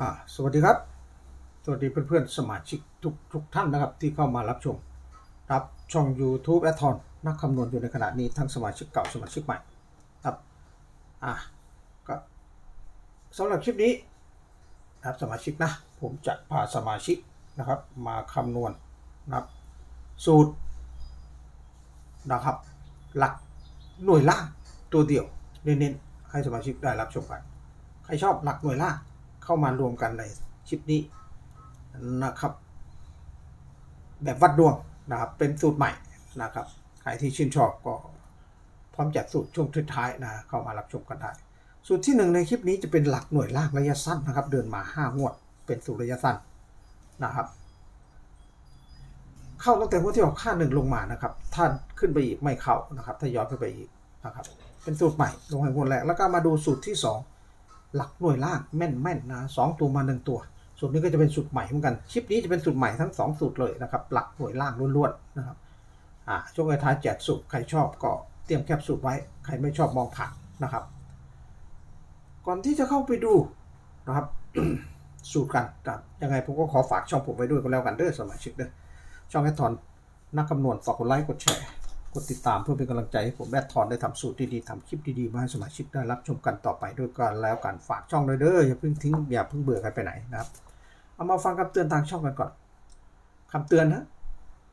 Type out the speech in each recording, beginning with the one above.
อ่าสวัสดีครับ สวัสดีเพื่อนๆ สมาชิกทุกทุกท่านนะครับที่เข้ามารับชม รับช่อง YouTube แอทอนนักคำนวณอยู่ในขณะนี้ทั้งสมาชิกเก่าสมาชิกใหม่ครับอะก็สำหรับคลิปนี้นะครับสมาชิกนะ ผมจะพาสมาชิกนะครับ มาคำนวณนะครับสูตรนะครับ หลักหน่วยล่างตัวเดียวเน้นๆให้สมาชิกได้รับชมกัน ใครชอบหลักหน่วยล่าง เข้ามารวมกันในคลิปนี้นะครับ แบบวัดดวงนะครับ เป็นสูตรใหม่นะครับ ใครที่ชื่นชอบก็พร้อมจัดสูตรช่วงท้ายนะเข้ามารับชมกันได้ สูตรที่หนึ่งในคลิปนี้จะเป็นหลักหน่วยล่างระยะสั้นนะครับ เดินมา 5 งวด เป็นสูตรระยะสั้นนะครับ เข้าตั้งแต่งวที่ออกค่าหนึ่งลงมานะครับถ้าขึ้นไปอีกไม่เข้านะครับถ้าย้อนขึ้นไปอีกนะครับเป็นสูตรใหม่ลงให้งวดแรกแล้วก็มาดูสูตรที่สอง หลักหน่วยล่างแม่นแม่นๆนะสองตัวมาหนึ่งตัว สูตรนี้ก็จะเป็นสูตรใหม่เหมือนกันคลิปนี้จะเป็นสูตรใหม่ทั้งสองสูตรเลยนะครับหลักหน่วยล่างล้วนๆนะครับอ่าช่วงท้ายแจกสูตรใครชอบก็เตรียมแคปสูตรไว้ใครไม่ชอบมองผ่านนะครับ ก่อนที่จะเข้าไปดูนะครับสูตรกันครับยังไงผมก็ขอฝากช่องผมไว้ด้วยก็แล้วกันเด้อสมาชิกเด้อช่องแอทอนนักคำนวณฝากกดไลค์กดแชร์ กดติดตามเพื่อเป็นกำลังใจให้ผมแอดทอนได้ทำสูตรดีๆทำคลิปดีๆมาให้สมาชิกได้รับชมกันต่อไปด้วยกันแล้วกันฝากช่องเลยเด้ออย่าเพิ่งทิ้งอย่าเพิ่งเบื่อกันไปไหนนะครับ เอามาฟังคำเตือนทางช่องกันก่อนคำเตือนนะ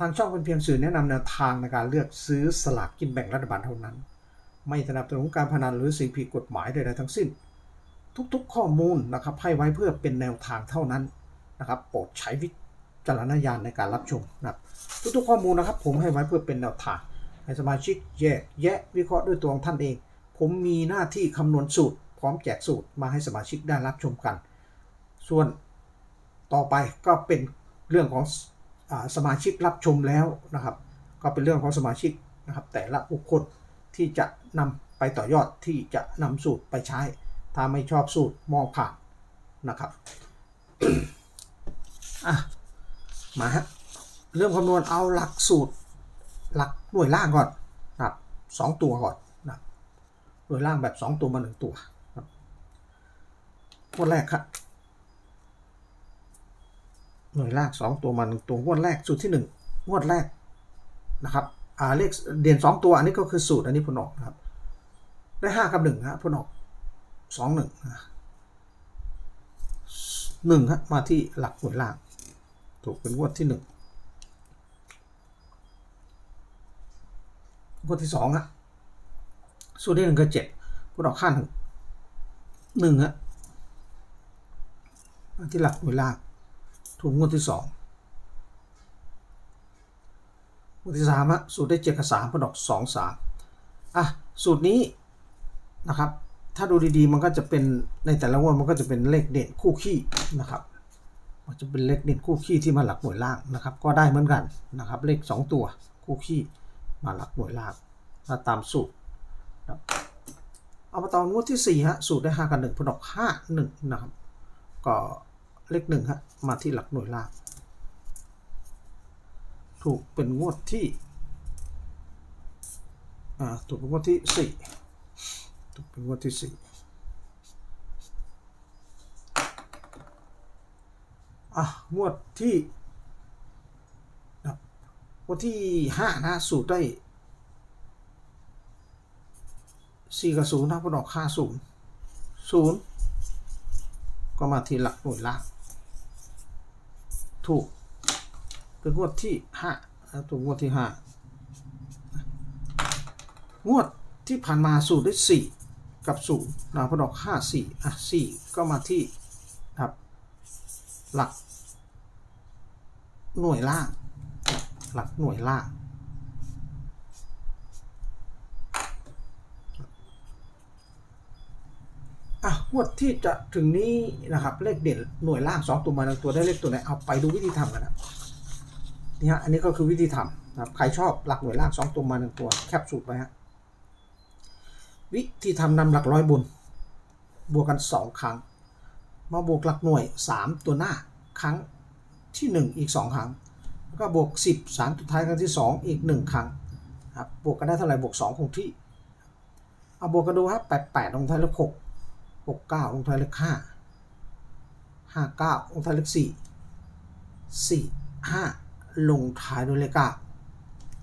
ทางช่องเป็นเพียงสื่อแนะนำแนวทางในการเลือกซื้อสลากกินแบ่งรัฐบาลเท่านั้น ไม่สนับสนุนการพนันหรือสิ่งผิดกฎหมายใดๆทั้งสิ้น ทุกๆ ข้อมูลนะครับให้ไว้เพื่อเป็นแนวทางเท่านั้นนะครับโปรดใช้วิจารณญาณในการรับชมนะครับทุกๆข้อมูลนะครับ ผมให้ไว้เพื่อเป็นแนวทาง ให้สมาชิกแยกแยะวิเคราะห์ด้วยตัวของท่านเอง ผมมีหน้าที่คำนวณสูตร พร้อมแจกสูตรมาให้สมาชิกได้รับชมกัน ส่วนต่อไปก็เป็นเรื่องของอสมาชิกรับชมแล้วนะครับ ก็เป็นเรื่องของสมาชิกนะครับ แต่ละบุคคลที่จะนำไปต่อยอดที่จะนำสูตรไปใช้ ถ้าไม่ชอบสูตรมองผ่านนะครับอะมาฮะเริ่มคำนวณเอาหลักสูตร หลักหน่วยล่างก่อนนะครับสองตัวก่อนนะครับหน่วยล่างแบบสองตัวมาหนึ่งตัวครับงวดแรกครับหน่วยล่างสองตัวมาหนึ่งตัวงวดแรกสูตรที่หนึ่งงวดแรกนะครับอ่าเลขเด่นสองตัวอันนี้ก็คือสูตรอันนี้ผลออกนะครับ ได้ห้ากับหนึ่งฮะผลออกสองหนึ่งหนึ่งฮะมาที่หลักหน่วยล่างถูกเป็นงวดที่หนึ่ง งวดที่สองอะสูตรที่หนึ่งก็เจ็ดพวกเราข้าหนึ่งหนึ่งอะที่หลักเวยลางถูกงวดที่สองงวดที่สามอะสูตรได้เจ็ดกับสามพวกดอกสองสามอะสูตรนี้นะครับ ถ้าดูดีๆ มันก็จะเป็นในแต่ละงวดมันก็จะเป็นเลขเด่นคู่ขี้นะครับมันจะเป็นเลขเด่นคู่ขี้ที่มาหลักหน่วยล่างนะครับ ก็ได้เหมือนกันนะครับ เลขสองตัวคู่ขี้ มาหลักหน่วยลางถ้าตามสูตรนะเอามาตอนงวดที่สี่ฮะ สูตรได้ห้ากับหนึ่งผลออกห้าหนึ่งนะครับ ก็เลขหนึ่งฮะ มาที่หลักหน่วยลางถูกเป็นงวดที่อ่าถูกเป็นงวดที่สี่ถูกเป็นงวดที่สี่อะ งวดที่ วดที่ห้านะสูตรได้สี่กับศูนย์นะพอดอกห้าศูนย์ศูนย์ก็มาที่หลักหน่วยล่างถูกเป็นงวดที่ห้าถูกงวดที่ห้างวดที่ผ่านมาสูตรได้สี่กับศูนย์นะพอดอกห้าสี่อะสี่ก็มาที่ครับหลักหน่วยล่าง หลักหน่วยล่างอะงวดที่จะถึงนี้นะครับเลขเด่นหน่วยล่างสองตัวมาหนึ่งตัวได้เลขตัวไหนเอาไปดูวิธีทำกันนะนี่ฮะอันนี้ก็คือวิธีทำนะครับใครชอบหลักหน่วยล่างสองตัวมาหนึ่งตัวแคปสูตรไปฮะวิธีทำนำหลักร้อยบนบวกกันสองครั้ง มาบวกหลักหน่วย 3 ตัวหน้าครั้งที่ 1 อีก 2 ครั้ง แล้วก็บวก 10 3ตัวท้ายครั้งที่ 2 อีก 1 ครั้งครับบวกกันได้เท่าไหร่บวก 2 คงที่ เอาบวกกันดูครับ88ลงท้ายเลข6 69ลงท้ายเลข5ห้าเก้าลงท้ายเลขสี่สี่ห้าลงท้ายด้วยเลขเก้า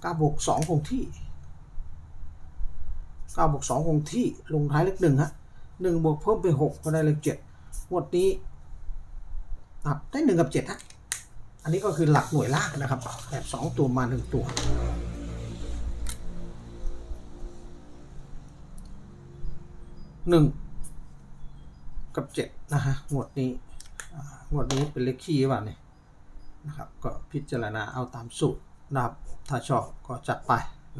เก้าบวกสองคงที่เก้าบวกสองคงที่ลงท้ายเลขหนึ่งฮะหนึ่งบวกเพิ่มเป็นหกก็ได้เลขเจ็ดงวดนี้ครับได้หนึ่งกับเจ็ดฮะ อันนี้ก็คือหลักหน่วยล่างนะครับ แบบสองตัวมาหนึ่งตัว หนึ่ง กับเจ็ดนะฮะงวดนี้อ่างวดนี้เป็นเลขคี่ว่ะเนี่ยนะครับ ก็พิจารณาเอาตามสูตรนะครับ ถ้าชอบก็จัดไป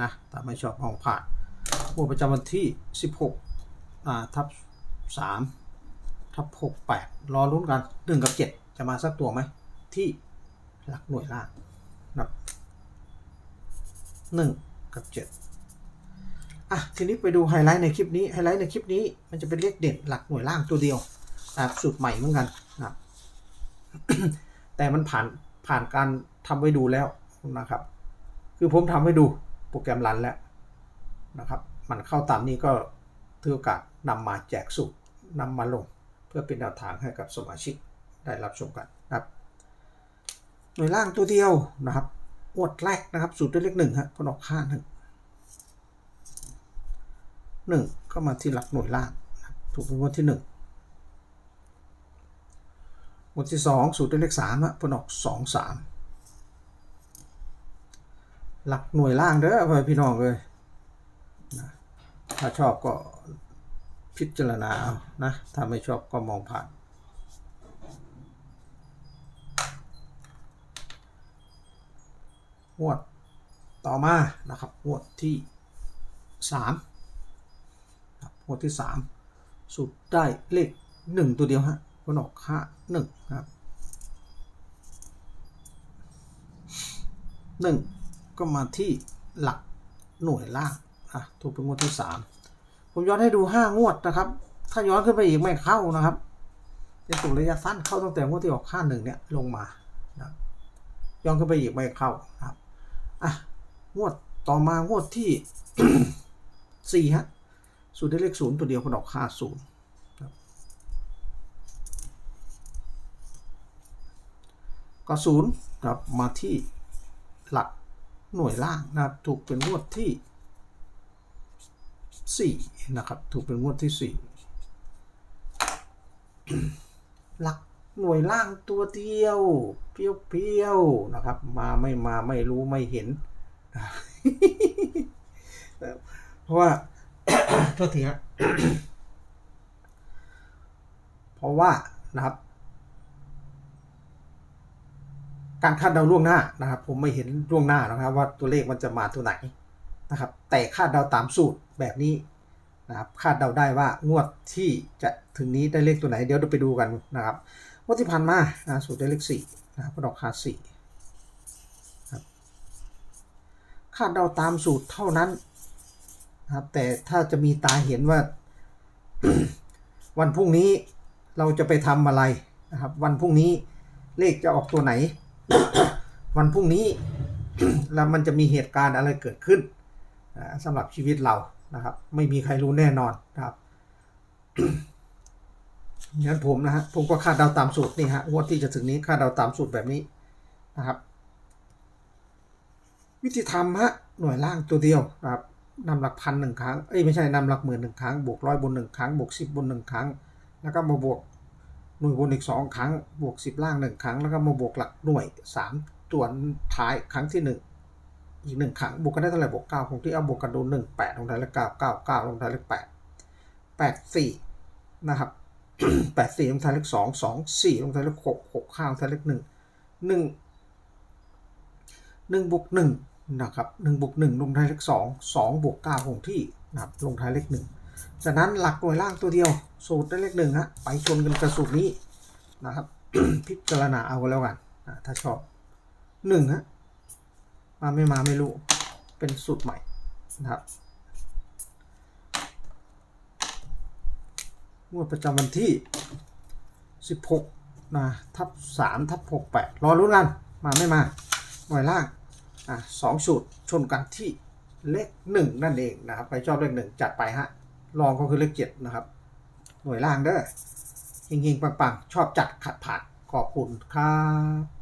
นะ ถ้าไม่ชอบมองผ่านงวดประจำวันที่ 16อ่าทับ3ทับ6 8 รอลุ้นกัน 1 กับ 7 จะมาสักตัวไหมที่ หลักหน่วยล่างนะครับ1กับ7อะทีนี้ไปดูไฮไลท์ในคลิปนี้ไฮไลท์ในคลิปนี้มันจะเป็นเลขเด่นหลักหน่วยล่างตัวเดียวนะครับสูตรใหม่เหมือนกันนะแต่มันผ่านผ่านการทำไว้ดูแล้วนะครับ คือผมทำให้ดูโปรแกรมรันแล้วนะครับ มันเข้าตามนี้ก็ถือโอกาสนำมาแจกสูตรนำมาลง เพื่อเป็นแนวทางให้กับสมาชิกได้รับชมกันนะครับ หน่วยล่างตัวเดียวนะครับงวดแรกนะครับสูตรด้วยเลขหนึ่งฮะพนออกค่าหนึ่งหนึ่งก็มาที่หลักหน่วยล่างถูกเป็นงวดที่หนึ่งงวดที่สองสูตรด้วยเลขสามอะผลออกสองสามหลักหน่วยล่างเด้อพี่น้องเลยถ้าชอบก็พิจารณาเอานะ ถ้าไม่ชอบก็มองผ่าน งวดต่อมานะครับงวดที่สามครับงวดที่สามสุดได้เลขหนึ่งตัวเดียวฮะผลออกห้าหนึ่งครับหนึ่งก็มาที่หลักหน่วยล่างอะถูกเป็นงวดที่สามผมย้อนให้ดูห้างวดนะครับ ถ้าย้อนขึ้นไปอีกไม่เข้านะครับเป็นสูตรระยะสั้นเข้าตั้งแต่งวดที่ออกห้าหนึ่งเนี่ยลงมานะย้อนขึ้นไปอีกไม่เข้าครับ อะงวดต่อมางวดที่สี่ฮะสูตรได้เลขศูนย์ตัวเดียวพอดอกค่าศูนย์ก็ศูนย์ครับมาที่หลักหน่วยล่างนะครับ ถูกเป็นงวดที่สี่นะครับ ถูกเป็นงวดที่สี่หลัก หน่วยล่างตัวเดียวเปรี้ยวๆนะครับ มาไม่มาไม่รู้ไม่เห็นเพราะว่าโทษทีฮะเพราะว่านะครับ การคาดเดาล่วงหน้านะครับ ผมไม่เห็นล่วงหน้านะครับ ว่าตัวเลขมันจะมาตัวไหนนะครับ แต่คาดเดาตามสูตรแบบนี้นะครับ คาดเดาได้ว่างวดที่จะถึงนี้ได้เลขตัวไหน เดี๋ยวเราไปดูกันนะครับ วดที่ผ่านมานะสูตรได้เลขสี่นะครับดอกคาสี่ครับคาดเดาตามสูตรเท่านั้นนะครับแต่ถ้าจะมีตาเห็นว่า วันพรุ่งนี้เราจะไปทำอะไรนะครับ วันพรุ่งนี้เลขจะออกตัวไหน วันพรุ่งนี้แล้วมันจะมีเหตุการณ์อะไรเกิดขึ้นสำหรับชีวิตเรานะครับ ไม่มีใครรู้แน่นอนนะครับ งั้นผมนะฮะผมก็คาดเดาตามสูตรนี่ฮะงวดที่จะถึงนี้คาดเดาตามสูตรแบบนี้นะครับ วิธีทำฮะหน่วยล่างตัวเดียวนะครับนำหลักพันหนึ่งครั้งเอ้ยไม่ใช่นำหลักหมื่นหนึ่งครั้งบวกร้อยบนหนึ่งครั้งบวกสิบบนหนึ่งครั้ง แล้วก็มาบวกหน่วยบนอีกสองครั้ง บวกสิบล่างหนึ่งครั้ง แล้วก็มาบวกหลักหน่วยสามตัวท้ายครั้งที่หนึ่งอีกหนึ่งครั้งบวกกันได้เท่าไหร่บวกเก้าคงที่เอาบวกกันดูหนึ่งแปดลงท้ายเลขเก้าเก้าเก้าลงท้ายเลขแปดแปดสี่นะครับ แปดสี่ลงท้ายเลขสองสองสี่ลงท้ายเลขหกหกห้าลงท้ายเลขหนึ่งหนึ่งหนึ่งบวกหนึ่งนะครับหนึ่งบวกหนึ่งลงท้ายเลขสองสองบวกเก้าคงที่นะครับลงท้ายเลขหนึ่งจากนั้นหลักหน่วยล่างตัวเดียว สูตรได้เลขหนึ่งฮะไปชนกันกับสูตรนี้นะครับ พิจารณาเอาแล้วกันอ่าถ้าชอบหนึ่งฮะมาไม่มาไม่รู้ เป็นสูตรใหม่นะครับ งวดประจำวันที่ 16นะทับ3ทับ6 8 รอรุ้นกัน มาไม่มาหน่วยล่างอะสองสูตรชนกันที่เลข 1 นั่นเองนะครับใครชอบเลข 1 จัดไปฮะรองก็คือเลข 7 นะครับ หน่วยล่างเด้อเฮงๆปังๆ ชอบจัดขัดผ่านขอบคุณครับ